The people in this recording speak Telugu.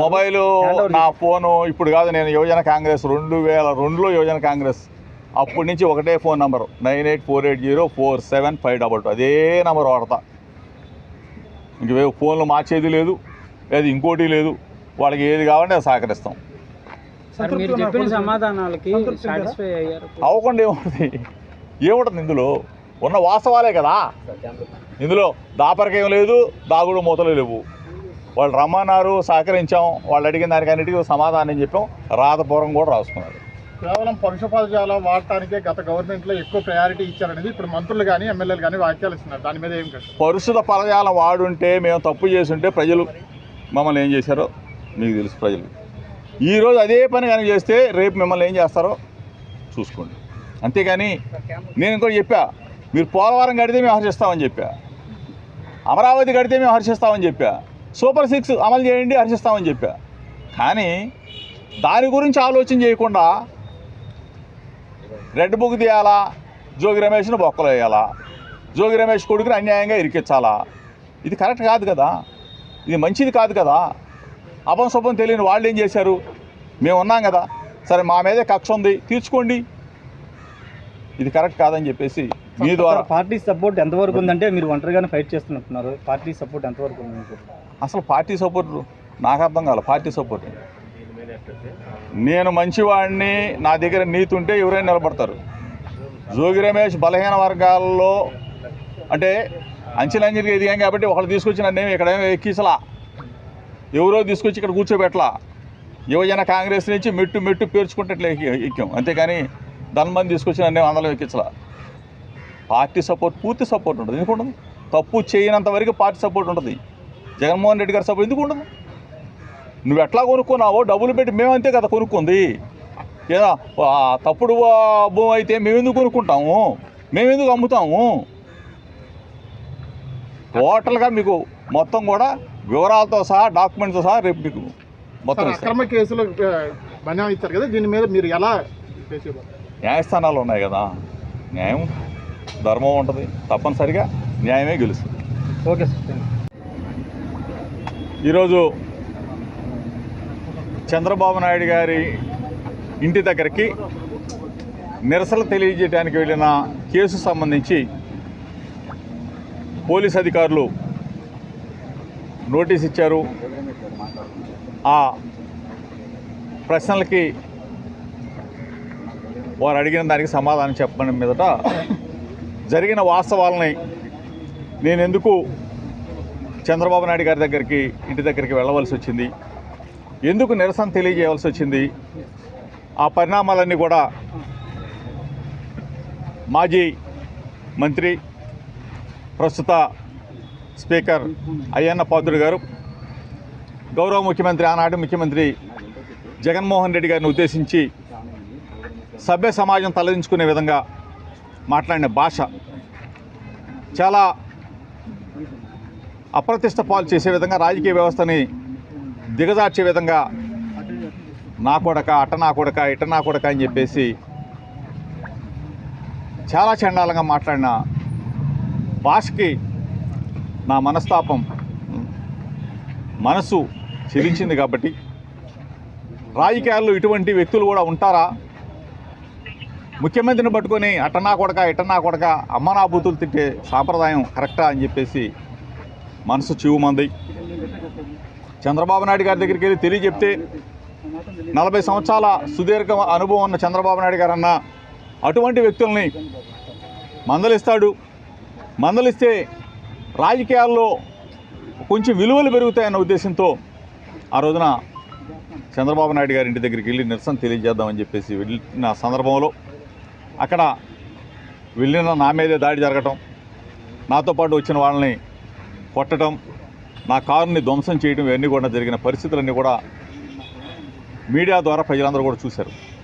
మొబైల్ నా ఫోను ఇప్పుడు కాదు నేను యువజన కాంగ్రెస్ రెండు వేల రెండులో యువజన కాంగ్రెస్. అప్పటి నుంచి ఒకటే phone number nine eight four eight zero four seven five double two. అదే నెంబర్ వాడతా. ఇంక ఫోన్లు మార్చేది లేదు లేదు ఇంకోటి లేదు. వాళ్ళకి ఏది కావాలంటే అది సహకరిస్తాం. సార్ మీరు చెప్పిన సమాధానాలకి సాటిస్ఫై అయ్యారు. అవ్వకుండా ఏముంటుంది ఏముంటుంది ఇందులో? ఉన్న వాస్తవాలే కదా. ఇందులో దాపరికేం లేదు దాగుడు మూతలు లేవు. వాళ్ళు రమ్మన్నారు సహకరించాం వాళ్ళు అడిగిన దానికి అన్నిటికీ సమాధానం చెప్పాం. రాతపూర్వం కూడా రాసుకున్నారు. కేవలం పరుష పదజాలం వాడటానికే గత గవర్నమెంట్లో ఎక్కువ ప్రయారిటీ ఇచ్చారనేది ఇప్పుడు మంత్రులు కానీ ఎమ్మెల్యేలు కానీ వ్యాఖ్యలు ఇస్తున్నారు. దాని మీద ఏం కట్టారు పరుషుల పదజాలం వాడుంటే మేము తప్పు చేస్తుంటే ప్రజలు మమ్మల్ని ఏం చేశారో మీకు తెలుసు ప్రజలు. ఈరోజు అదే పని కానీ చేస్తే రేపు మిమ్మల్ని ఏం చేస్తారో చూసుకోండి. అంతేగాని నేను ఇంకోటి చెప్పా మీరు పోలవరం కడితే మేము హర్షిస్తామని చెప్పా. అమరావతి కడితే మేము హర్షిస్తామని చెప్పా. సూపర్ సిక్స్ అమలు చేయండి హర్షిస్తామని చెప్పా. కానీ దాని గురించి ఆలోచన చేయకుండా రెడ్ బుక్ తీయాలా జోగి రమేష్ను బొక్కలు వేయాలా జోగి రమేష్ కొడుకుని అన్యాయంగా ఇరికించాలా? ఇది కరెక్ట్ కాదు కదా? ఇది మంచిది కాదు కదా? అపం శుభం తెలియని వాళ్ళు ఏం చేశారు? మేము ఉన్నాం కదా? సరే మా మీదే కక్ష ఉంది తీర్చుకోండి. ఇది కరెక్ట్ కాదని చెప్పేసి మీ ద్వారా పార్టీ సపోర్ట్ ఎంతవరకు ఉందంటే మీరు ఒంటరిగానే ఫైట్ చేస్తున్నట్టున్నారు. పార్టీ సపోర్ట్ ఎంతవరకు ఉంది అసలు పార్టీ సపోర్ట్ నాకు అర్థం కాదు పార్టీ సపోర్ట్. నేను మంచివాడిని నా దగ్గర నీతి ఉంటే ఎవరైనా నిలబడతారు. జోగి రమేష్ బలహీన వర్గాల్లో అంటే అంచెలంచెలుగా ఎదిగాం కాబట్టి ఒకళ్ళు తీసుకొచ్చి నన్ను ఏమి ఇక్కడ ఎక్కిసలా? ఎవరో తీసుకొచ్చి ఇక్కడ కూర్చోబెట్టలా? యువజన కాంగ్రెస్ నుంచి మెట్టు మెట్టు పేర్చుకుంటే ఇట్లా ఎక్కి- అంతేగాని ధనమంది తీసుకొచ్చి నన్ను ఏమి అందరం ఎక్కించలా? పార్టీ సపోర్ట్ పూర్తి సపోర్ట్ ఉంటుంది. ఎందుకు ఉండదు? తప్పు చేయనంత వరకు పార్టీ సపోర్ట్ ఉంటుంది. జగన్మోహన్ రెడ్డి గారి సపోర్ట్ ఎందుకు ఉండదు? నువ్వు ఎట్లా కొనుక్కున్నావో డబ్బులు పెట్టి మేమంతే కదా కొనుక్కుంది. ఏదా? తప్పుడు భూమి అయితే మేము ఎందుకు కొనుక్కుంటాము? మేము ఎందుకు అమ్ముతాము? టోటల్గా మీకు మొత్తం కూడా వివరాలతో సహా డాక్యుమెంట్తో సహా రేపు మీకు మొత్తం అక్రమ కేసులు ఆ, బన్యాం ఇచ్చారు కదా దీని మీద మీరు ఎలా న్యాయస్థానాలు ఉన్నాయి కదా. న్యాయం ధర్మం ఉంటుంది. తప్పనిసరిగా న్యాయమే గెలుస్తుంది. Okay sir. ఈరోజు చంద్రబాబు నాయుడు గారి ఇంటి దగ్గరికి నిరసన తెలియజేయడానికి వెళ్ళిన కేసు సంబంధించి పోలీస్ అధికారులు నోటీస్ ఇచ్చారు. ఆ ప్రశ్నలకి వారు అడిగిన దానికి సమాధానం చెప్పడం మీదట జరిగిన వాస్తవాలని నేను ఎందుకు చంద్రబాబు నాయుడు గారి దగ్గరికి ఇంటి దగ్గరికి వెళ్ళవలసి వచ్చింది? ఎందుకు నిరసన తెలియజేయవలసి వచ్చింది? ఆ పరిణామాలన్నీ కూడా మాజీ మంత్రి ప్రస్తుత స్పీకర్ అయ్యన్న పాత్రుడు గారు గౌరవ ముఖ్యమంత్రి ఆనాటి ముఖ్యమంత్రి జగన్మోహన్ రెడ్డి గారిని ఉద్దేశించి సభ్య సమాజం తలదించుకునే విధంగా మాట్లాడిన భాష చాలా అప్రతిష్ట పాలు చేసే విధంగా రాజకీయ వ్యవస్థని దిగజార్చే విధంగా నా కొడక అట్ట నా కొడక ఇట్ట నా కొడక అని చెప్పేసి చాలా చండాలంగా మాట్లాడిన భాషకి నా మనస్తాపం మనసు చెలించింది కాబట్టి రాజకీయాల్లో ఇటువంటి వ్యక్తులు కూడా ఉంటారా? ముఖ్యమంత్రిని పట్టుకొని అట్టనా కొడక ఇట్టనా కొడక అమ్మ నా బూతులు తిట్టే సాంప్రదాయం కరెక్టా అని చెప్పేసి మనసు చివుమంది. చంద్రబాబు నాయుడు గారి దగ్గరికి వెళ్ళి తెలియజెప్తే నలభై సంవత్సరాల సుదీర్ఘ అనుభవం ఉన్న చంద్రబాబు నాయుడు గారు అన్న అటువంటి వ్యక్తుల్ని మందలిస్తాడు. మందలిస్తే రాజకీయాల్లో కొంచెం విలువలు పెరుగుతాయన్న ఉద్దేశంతో ఆ రోజున చంద్రబాబు నాయుడు గారి ఇంటి దగ్గరికి వెళ్ళి నిరసన తెలియజేద్దామని చెప్పేసి వెళ్ళిన సందర్భంలో అక్కడ వెళ్ళిన నా మీదే దాడి జరగటం నాతో పాటు వచ్చిన వాళ్ళని కొట్టడం నా కారుని ధ్వంసం చేయడం ఇవన్నీ కూడా జరిగిన పరిస్థితులన్నీ కూడా మీడియా ద్వారా ప్రజలందరూ కూడా చూశారు.